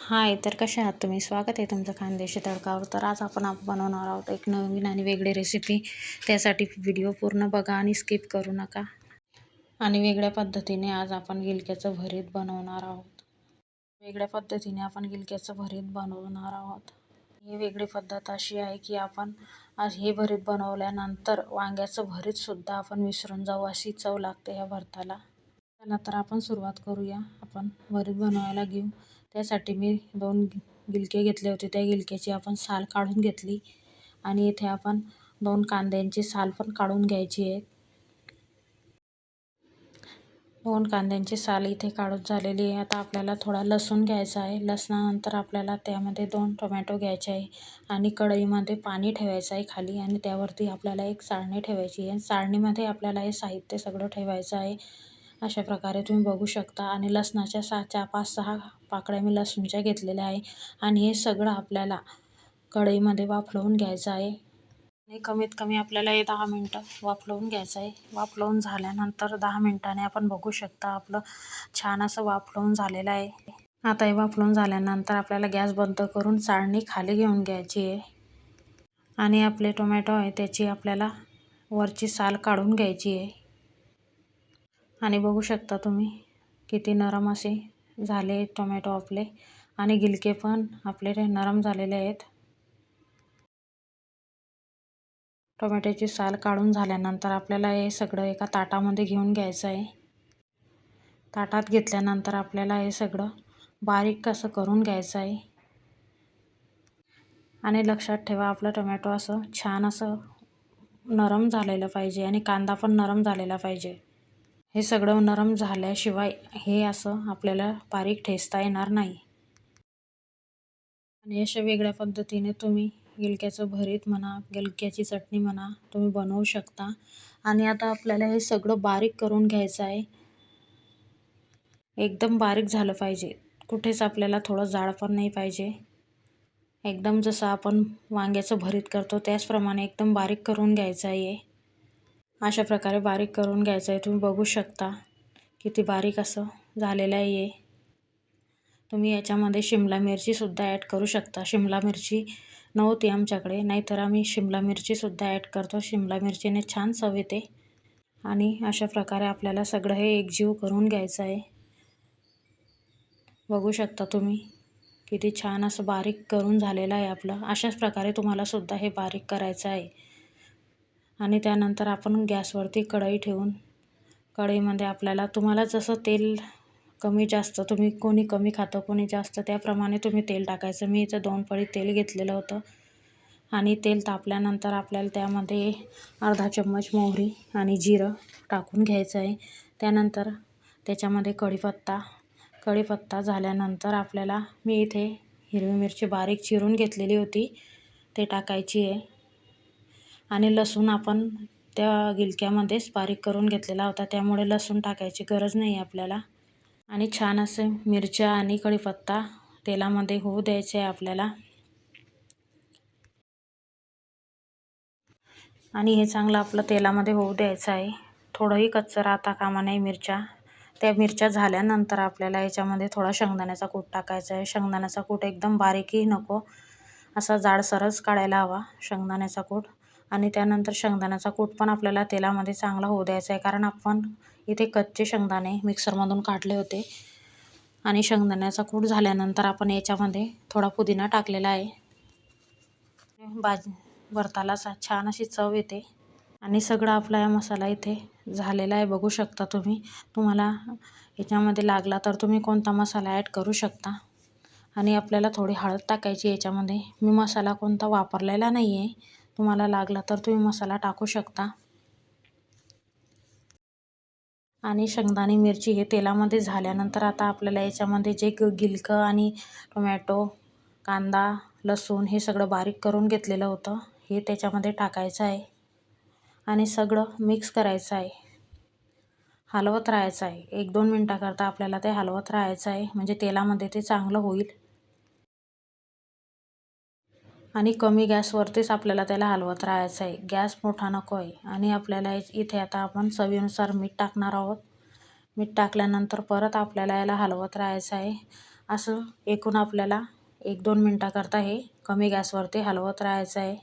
हाय तर कसे आहात तुम्ही? स्वागत आहे तुमचं खानदेशी तडकावर. तर आज आपण बनवणार आहोत एक नवीन आणि वेगळी रेसिपी त्यासाठी व्हिडिओ पूर्ण बघा आणि स्किप करू नका. आणि वेगळ्या पद्धतीने आज आपण गिलक्याचं भरीत बनवणार आहोत. वेगळ्या पद्धतीने आपण गिलक्याचं भरीत बनवणार आहोत. ही वेगळी पद्धत अशी आहे की आपण आज हे भरीत बनवल्यानंतर वांग्याचं भरीतसुद्धा आपण विसरून जाऊ अशी चव लागते ह्या भरताला. चला तर आपण सुरुवात करूया. आपण भरीत बनवायला घेऊ. त्यासाठी मी दोन गिलके घेतले होते. त्या गिलक्याची आपण साल काढून घेतली आणि इथे आपण दोन कांद्यांची साल पण काढून घ्यायची आहे. दोन कांद्यांची साल इथे काढून झालेली आहे. आता आपल्याला थोडा लसूण घ्यायचा आहे. लसणानंतर आपल्याला त्यामध्ये दोन टोमॅटो घ्यायचे आहे आणि कढईमध्ये पाणी ठेवायचं आहे खाली आणि त्यावरती आपल्याला एक चाळणी ठेवायची आहे. चाळणीमध्ये आपल्याला हे साहित्य सगळं ठेवायचं आहे. अशा प्रकारे तुम्ही बघू शकता. आणि लसणाच्या सा चार पाच सहा पाकळ्या मी लसूणच्या घेतलेल्या आहे. आणि हे सगळं आपल्याला कढईमध्ये वाफलवून घ्यायचं आहे. आणि कमीत कमी आपल्याला हे दहा मिनटं वाफलवून घ्यायचं आहे. वाफलवून झाल्यानंतर दहा मिनटाने आपण बघू शकता आपलं छान असं वाफलवून झालेलं आहे. आता हे वाफलून झाल्यानंतर आपल्याला गॅस बंद करून चाळणी खाली घेऊन घ्यायची आहे. आणि आपले टोमॅटो आहे त्याची आपल्याला वरची साल काढून घ्यायची आहे. आणि बघू शकता तुम्ही किती नरम असे झाले टोमॅटो आपले आणि गिलके पण आपले नरम झालेले आहेत. टोमॅटोची साल काढून झाल्यानंतर आपल्याला हे सगळं एका ताटामध्ये घेऊन घ्यायचं आहे. ताटात घेतल्यानंतर आपल्याला हे सगळं बारीक कसं करून घ्यायचं आहे. आणि लक्षात ठेवा आपलं टोमॅटो असं छान असं नरम झालेलं पाहिजे आणि कांदा पण नरम झालेला पाहिजे. हे सगळं नरम झाल्याशिवाय हे असं आपल्याला बारीक ठेचता येणार नाही. आणि अशा वेगळ्या पद्धतीने तुम्ही गिलक्याचं भरीत म्हणा गिलक्याची चटणी म्हणा तुम्ही बनवू शकता. आणि आता आपल्याला हे सगळं बारीक करून घ्यायचं आहे. एकदम बारीक झालं पाहिजे. कुठेच आपल्याला थोडं जाड पण नाही पाहिजे. एकदम जसं आपण वांग्याचं भरीत करतो त्याचप्रमाणे एकदम बारीक करून घ्यायचं आहे. अशा प्रकारे बारीक करून घ्यायचं आहे. तुम्ही बघू शकता किती बारीक असं झालेलं आहे तुम्ही याच्यामध्ये शिमला मिरचीसुद्धा ॲड करू शकता. शिमला मिरची नव्हती आमच्याकडे नाहीतर आम्ही शिमला मिरचीसुद्धा ॲड करतो. शिमला मिरचीने छान चव येते. आणि अशा प्रकारे आपल्याला सगळं हे एकजीव करून घ्यायचं आहे. बघू शकता तुम्ही किती छान असं बारीक करून झालेलं आहे आपलं. अशाच प्रकारे तुम्हालासुद्धा हे बारीक करायचं आहे. आणि त्यानंतर आपण गॅसवरती कढई ठेवून कढईमध्ये आपल्याला तुम्हाला जसं तेल कमी जास्त तुम्ही कोणी कमी खातं कोणी जास्त त्याप्रमाणे तुम्ही तेल टाकायचं. मी इथं दोन पळी तेल घेतलेलं होतं. आणि तेल तापल्यानंतर आपल्याला त्यामध्ये अर्धा चम्मच मोहरी आणि जिरं टाकून घ्यायचं आहे. त्यानंतर त्याच्यामध्ये कढीपत्ता कढीपत्ता झाल्यानंतर आपल्याला मी इथे हिरवी मिरची बारीक चिरून घेतलेली होती. ते टाकायची आहे. आणि लसूण आपण त्या गिलक्यामध्येच बारीक करून घेतलेला होता. त्यामुळे लसूण टाकायची गरज नाही आपल्याला. आणि छान असे मिरच्या आणि कढीपत्ता तेलामध्ये होऊ द्यायचे आहे आपल्याला. आणि हे चांगलं आपलं तेलामध्ये होऊ द्यायचं आहे. थोडंही कच्चं राहता कामा नाही मिरच्या. त्या मिरच्या झाल्यानंतर आपल्याला याच्यामध्ये थोडा शेंगदाण्याचा कूट टाकायचा आहे. शेंगदाण्याचा कूट एकदम बारीकही नको. असा जाडसरच काढायला हवा शेंगदाण्याचा कूट. आणि त्यानंतर शेंगदाण्याचा कूट पण आपल्याला तेलामध्ये चांगला होऊ द्यायचा आहे. कारण आपण इथे कच्चे शेंगदाणे मिक्सरमधून काढले होते. आणि शेंगदाण्याचा कूट झाल्यानंतर आपण याच्यामध्ये थोडा पुदिना टाकलेला आहे. भाजी वरताला छान अशी चव येते. आणि सगळा आपला या मसाला इथे झालेला आहे. बघू शकता तुम्ही. तुम्हाला याच्यामध्ये लागला तर तुम्ही कोणता मसाला ॲड करू शकता. आणि आपल्याला थोडी हळद टाकायची याच्यामध्ये. मी मसाला कोणता वापरलेला नाही आहे तुम्हाला लागला तर तुम्ही मसाला टाकू शकता. आणि शेंगदाणे मिरची हे तेलामध्ये झाल्यानंतर आता आपल्याला याच्यामध्ये जे गिलकं आणि टोमॅटो कांदा लसूण हे सगळं बारीक करून घेतलेलं होतं. हे त्याच्यामध्ये टाकायचं आहे. आणि सगळं मिक्स करायचं आहे. हलवत राहायचं आहे. एक दोन मिनटाकरता आपल्याला ते हलवत राहायचं आहे. म्हणजे तेलामध्ये ते चांगलं होईल. आणि कमी गॅसवरतीच आपल्याला त्याला हलवत राहायचं आहे. गॅस मोठा नको आहे. आणि आपल्याला इथे आता आपण चवीनुसार मीठ टाकणार आहोत. मीठ टाकल्यानंतर परत आपल्याला याला हलवत राहायचं आहे. असं एकूण आपल्याला एक दोन मिनटाकरता हे कमी गॅसवरती हलवत राहायचं आहे.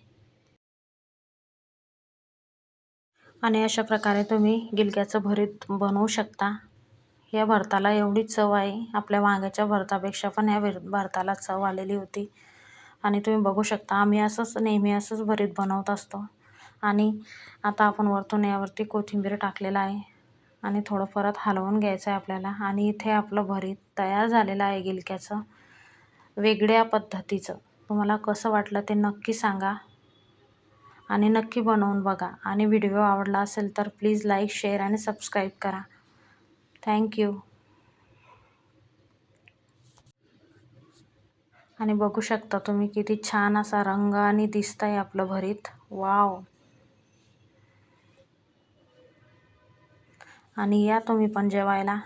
आणि अशा प्रकारे तुम्ही गिलक्याचं भरीत बनवू शकता. या भरताला एवढी चव आहे. आपल्या वांग्याच्या भरतापेक्षा पण या भरताला चव आलेली होती. आणि तुम्ही बघू शकता आम्ही असंच नेहमी असंच भरीत बनवत असतो. आणि आता आपण वरतून यावरती कोथिंबीर टाकलेलं आहे आणि थोडं परत हलवून घ्यायचं आहे आपल्याला. आणि इथे आपलं भरीत तयार झालेलं आहे गिलक्याचं वेगळ्या पद्धतीचं. तुम्हाला कसं वाटलं ते नक्की सांगा आणि नक्की बनवून बघा. आणि व्हिडिओ आवडला असेल तर प्लीज लाईक शेअर आणि सबस्क्राईब करा. थँक्यू आणि बघू शकता तुम्ही किती छान असा रंग आणि दिसतंय आपलं भरीत. वाव. आणि या तुम्ही पण जेवायला.